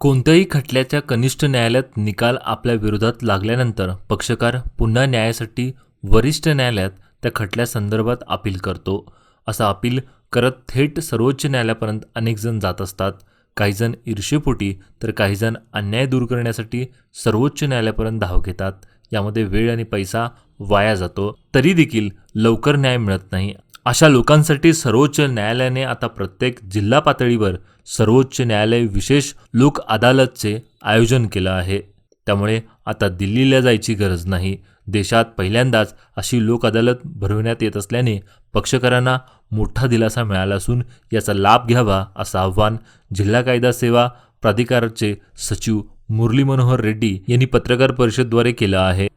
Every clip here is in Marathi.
कोणत्याही खटल्याच्या कनिष्ठ न्यायालयात निकाल आपल्या विरोधात लागल्यानंतर पक्षकार पुन्हा न्यायासाठी वरिष्ठ न्यायालयात त्या खटल्यासंदर्भात अपील करतो. असं अपील करत थेट सर्वोच्च न्यायालयापर्यंत अनेकजण जात असतात. काहीजण ईर्षेपोटी तर काहीजण अन्याय दूर करण्यासाठी सर्वोच्च न्यायालयापर्यंत धाव घेतात. यामध्ये वेळ आणि पैसा वाया जातो. तरी देखील लवकर न्याय मिळत नाही. अशा लोकांसाठी सर्वोच्च न्यायालयाने आता प्रत्येक जिल्हा पातळीवर सर्वोच्च न्यायालय विशेष लोक अदालतचे आयोजन केलं आहे त्यामुळे आता दिल्लीला जायची गरज नाही देशात पहिल्यांदाच अशी लोक अदालत भरवण्यात येत असल्याने पक्षकारांना मोठा दिलासा मिळाला असून याचा लाभ घ्यावा असं आव्हान जिल्हा कायदा सेवा प्राधिकाराचे सचिव मुरली मनोहर रेड्डी यांनी पत्रकार परिषदद्वारे केलं आहे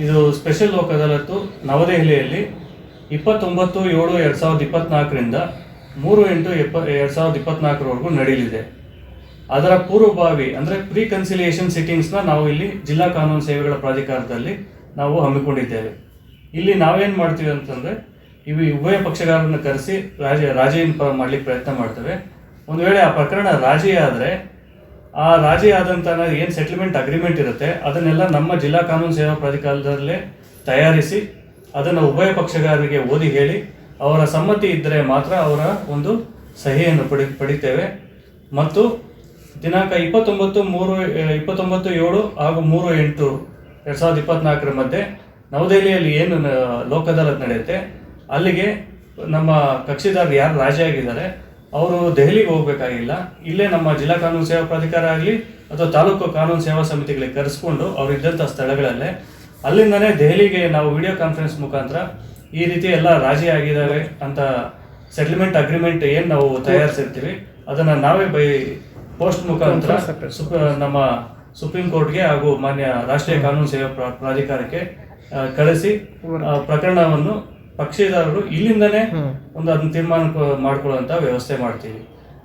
ಇದು ಸ್ಪೆಷಲ್ ಲೋಕ್ ಅದಾಲತ್ತು ನವದೆಹಲಿಯಲ್ಲಿ ಇಪ್ಪತ್ತೊಂಬತ್ತು, ಏಳು, ಎರಡು ಸಾವಿರದ ಇಪ್ಪತ್ನಾಲ್ಕರಿಂದ ಮೂರು ಎಂಟು, ಎಪ್ಪ, ಎರಡು ಸಾವಿರದ ಇಪ್ಪತ್ನಾಲ್ಕರವರೆಗೂ ನಡೆಯಲಿದೆ. ಅದರ ಪೂರ್ವಭಾವಿ, ಅಂದರೆ ಪ್ರೀ ಕನ್ಸಿಲಿಯೇಷನ್ ಸಿಟ್ಟಿಂಗ್ಸ್ನ ನಾವು ಇಲ್ಲಿ ಜಿಲ್ಲಾ ಕಾನೂನು ಸೇವೆಗಳ ಪ್ರಾಧಿಕಾರದಲ್ಲಿ ನಾವು ಹಮ್ಮಿಕೊಂಡಿದ್ದೇವೆ. ಇಲ್ಲಿ ನಾವೇನು ಮಾಡ್ತೀವಿ ಅಂತಂದರೆ, ಇವು ಉಭಯ ಪಕ್ಷಗಾರರನ್ನು ಕರೆಸಿ ರಾಜ ರಾಜಿಯನ್ನು ಮಾಡಲಿಕ್ಕೆ ಪ್ರಯತ್ನ ಮಾಡ್ತೇವೆ. ಒಂದು ವೇಳೆ ಆ ಪ್ರಕರಣ ರಾಜಿ ಆದರೆ, ಆ ರಾಜಿ ಆದಂಥ ಏನು ಸೆಟಲ್ಮೆಂಟ್ ಅಗ್ರಿಮೆಂಟ್ ಇರುತ್ತೆ, ಅದನ್ನೆಲ್ಲ ನಮ್ಮ ಜಿಲ್ಲಾ ಕಾನೂನು ಸೇವಾ ಪ್ರಾಧಿಕಾರದಲ್ಲೇ ತಯಾರಿಸಿ ಅದನ್ನು ಉಭಯ ಪಕ್ಷಗಾರರಿಗೆ ಓದಿ ಹೇಳಿ ಅವರ ಸಮ್ಮತಿ ಇದ್ದರೆ ಮಾತ್ರ ಅವರ ಒಂದು ಸಹಿಯನ್ನು ಪಡಿ, ಪಡಿತೇವೆ. ಮತ್ತು ದಿನಾಂಕ ಇಪ್ಪತ್ತೊಂಬತ್ತು, ಮೂರು ಇಪ್ಪತ್ತೊಂಬತ್ತು, ಏಳು ಹಾಗೂ ಮೂರು, ಎಂಟು ಎರಡು ಸಾವಿರದ ಇಪ್ಪತ್ನಾಲ್ಕರ ಮಧ್ಯೆ ನವದೆಹಲಿಯಲ್ಲಿ ಏನು ಲೋಕ್ ಅದಾಲತ್ ನಡೆಯುತ್ತೆ, ಅಲ್ಲಿಗೆ ನಮ್ಮ ಕಕ್ಷಿದಾರರು ಯಾರು ರಾಜಿ ಆಗಿದ್ದಾರೆ, ಅವರು ದೆಹಲಿಗೆ ಹೋಗಬೇಕಾಗಿಲ್ಲ. ಇಲ್ಲೇ ನಮ್ಮ ಜಿಲ್ಲಾ ಕಾನೂನು ಸೇವಾ ಪ್ರಾಧಿಕಾರ ಆಗಲಿ ಅಥವಾ ತಾಲೂಕು ಕಾನೂನು ಸೇವಾ ಸಮಿತಿಗಳಿಗೆ ಕರೆಸ್ಕೊಂಡು ಅವರು ಇದ್ದಂಥ ಸ್ಥಳಗಳಲ್ಲೇ ಅಲ್ಲಿಂದನೇ ದೆಹಲಿಗೆ ನಾವು ವಿಡಿಯೋ ಕಾನ್ಫರೆನ್ಸ್ ಮುಖಾಂತರ ಈ ರೀತಿ ಎಲ್ಲ ರಾಜಿ ಆಗಿದ್ದಾವೆ ಅಂತ ಸೆಟಲ್ಮೆಂಟ್ ಅಗ್ರಿಮೆಂಟ್ ಏನು ನಾವು ತಯಾರಿಸಿರ್ತೀವಿ ಅದನ್ನ ನಾವೇ ಬೈ ಪೋಸ್ಟ್ ಮುಖಾಂತರ ನಮ್ಮ ಸುಪ್ರೀಂ ಕೋರ್ಟ್ಗೆ ಹಾಗೂ ಮಾನ್ಯ ರಾಷ್ಟ್ರೀಯ ಕಾನೂನು ಸೇವಾ ಪ್ರಾ- ಪ್ರಾಧಿಕಾರಕ್ಕೆ ಕಳಿಸಿ ಪ್ರಕರಣವನ್ನು ಪಕ್ಷೀದಾರರು ಇಲ್ಲಿಂದನೇ ಒಂದು ಅದನ್ನ ತೀರ್ಮಾನ ಮಾಡ್ಕೊಳ್ಳುವಂತ ವ್ಯವಸ್ಥೆ ಮಾಡ್ತೀವಿ.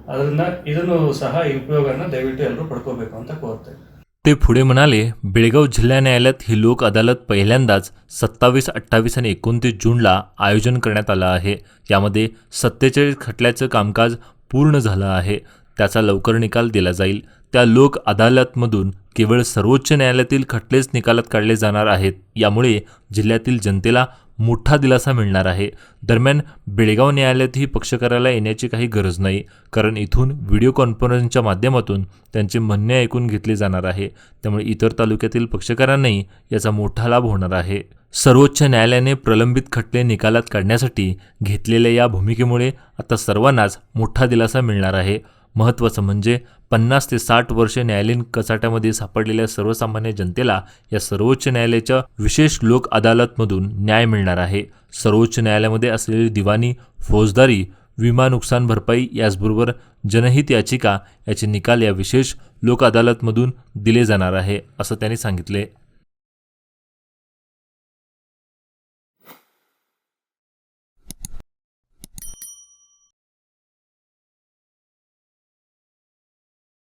ಅದರಿಂದ ಇದನ್ನು ಸಹ ಈ ಉಪಯೋಗನ ದಯವಿಟ್ಟು ಎಲ್ಲರೂ ಪಡ್ಕೋಬೇಕು ಅಂತ ಕೋರ್ತೇವೆ. ते पुढे म्हणाले बेळगाव जिल्हा न्यायालयात ही लोक अदालत पहिल्यांदाच सत्तावीस अठ्ठावीस आणि एकोणतीस जूनला आयोजन करण्यात आलं आहे. यामध्ये सत्तेचाळीस खटल्याचं कामकाज पूर्ण झालं आहे. त्याचा लवकर निकाल दिला जाईल. त्या लोक अदालतमधून केवळ सर्वोच्च न्यायालयातील खटलेच निकालात काढले जाणार आहेत. यामुळे जिल्ह्यातील जनतेला मोठा दिलासा मिळणार आहे. दरम्यान बेळगाव न्यायालयातही पक्षकाराला येण्याची काही गरज नाही कारण इथून व्हिडिओ कॉन्फरन्सच्या माध्यमातून त्यांचे म्हणणे ऐकून घेतले जाणार आहे. त्यामुळे इतर तालुक्यातील पक्षकारांनाही याचा मोठा लाभ होणार आहे. सर्वोच्च न्यायालयाने प्रलंबित खटले निकालात काढण्यासाठी घेतलेल्या या भूमिकेमुळे आता सर्वांनाच मोठा दिलासा मिळणार आहे. महत्त्वाचं म्हणजे पन्नास ते साठ वर्ष न्यायालयीन कचाट्यामध्ये सापडलेल्या सर्वसामान्य जनतेला या सर्वोच्च न्यायालयाच्या विशेष लोक अदालतमधून न्याय मिळणार आहे. सर्वोच्च न्यायालयामध्ये असलेली दिवाणी फौजदारी विमा नुकसान भरपाई याचबरोबर जनहित याचिका याचे निकाल या विशेष लोक अदालतमधून दिले जाणार आहे असं त्यांनी सांगितले.